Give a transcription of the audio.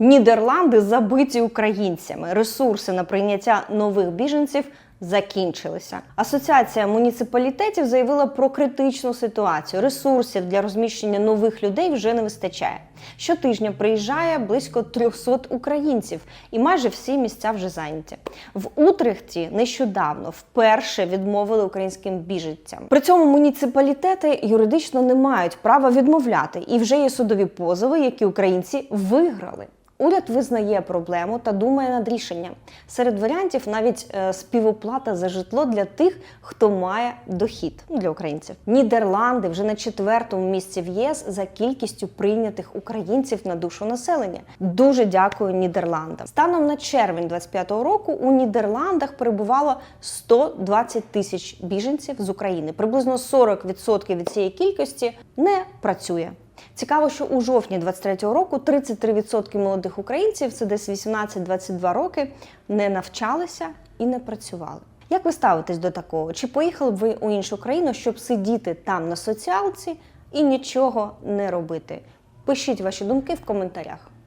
Нідерланди забиті українцями. Ресурси на прийняття нових біженців закінчилися. Асоціація муніципалітетів заявила про критичну ситуацію. Ресурсів для розміщення нових людей вже не вистачає. Щотижня приїжджає близько 300 українців, і майже всі місця вже зайняті. В Утрехті нещодавно вперше відмовили українським біженцям. При цьому муніципалітети юридично не мають права відмовляти, і вже є судові позови, які українці виграли. Уряд визнає проблему та думає над рішенням. Серед варіантів навіть е, співоплата за житло для тих, хто має дохід ну, для українців. Нідерланди вже на четвертому місці в ЄС за кількістю прийнятих українців на душу населення. Дуже дякую Нідерландам. Станом на червень 25-го року у Нідерландах перебувало 120 тисяч біженців з України. Приблизно 40% від цієї кількості не працює. Цікаво, що у жовтні 23-го року 33% молодих українців, це десь 18-22 роки, не навчалися і не працювали. Як ви ставитесь до такого? Чи поїхали б ви у іншу країну, щоб сидіти там на соціалці і нічого не робити? Пишіть ваші думки в коментарях.